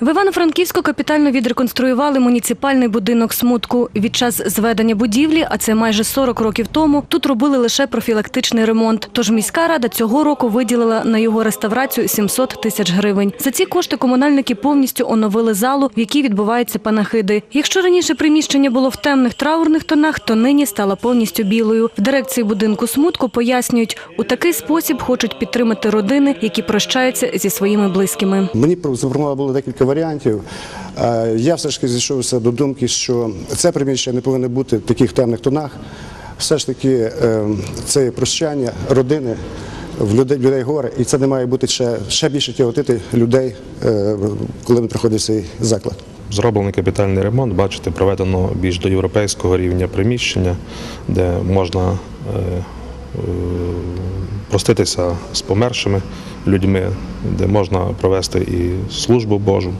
В Івано-Франківську капітально відреконструювали муніципальний будинок смутку. Від час зведення будівлі, а це майже 40 років тому, тут робили лише профілактичний ремонт. Тож міська рада цього року виділила на його реставрацію 700 тисяч гривень. За ці кошти комунальники повністю оновили залу, в якій відбуваються панахиди. Якщо раніше приміщення було в темних траурних тонах, то нині стало повністю білою. В дирекції будинку смутку пояснюють, у такий спосіб хочуть підтримати родини, які прощаються зі своїми близькими. Мені було декілька варіантів. Е, Я все ж таки зійшовся до думки, що це приміщення не повинно бути в таких темних тонах. Все ж таки, е, це прощання родини. В людей, горе, і це не має бути ще, ще більше тяготити людей, е, коли приходить цей заклад. Зроблений капітальний ремонт, бачите, проведено більш до європейського рівня приміщення, де можна проститися з помершими людьми, де можна провести і службу Божу,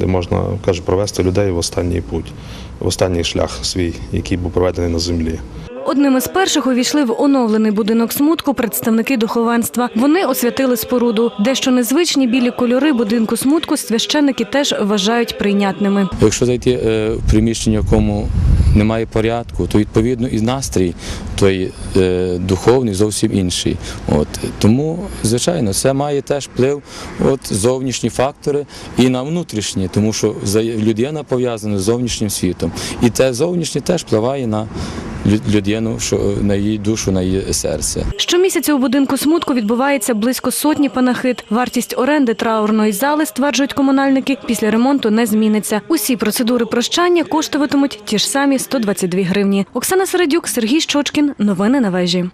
де можна каже, провести людей в останній путь, в останній шлях свій, який був проведений на землі. Одним із перших увійшли в оновлений будинок смутку представники духовенства. Вони освятили споруду. Дещо незвичні білі кольори будинку смутку священники теж вважають прийнятними. Якщо зайти е, в приміщення, в якому немає порядку, то відповідно і настрій той е, духовний зовсім інший. От тому, звичайно, це має теж вплив от зовнішні фактори і на внутрішні, тому що людина пов'язана з зовнішнім світом, і те зовнішнє теж впливає на людину, що на її душу, на її серце. Щомісяця у будинку смутку відбувається близько сотні панахид. Вартість оренди траурної зали, стверджують комунальники, після ремонту не зміниться. Усі процедури прощання коштуватимуть ті ж самі 122 гривні. Оксана Середюк, Сергій Щочкін. Новини на вежі.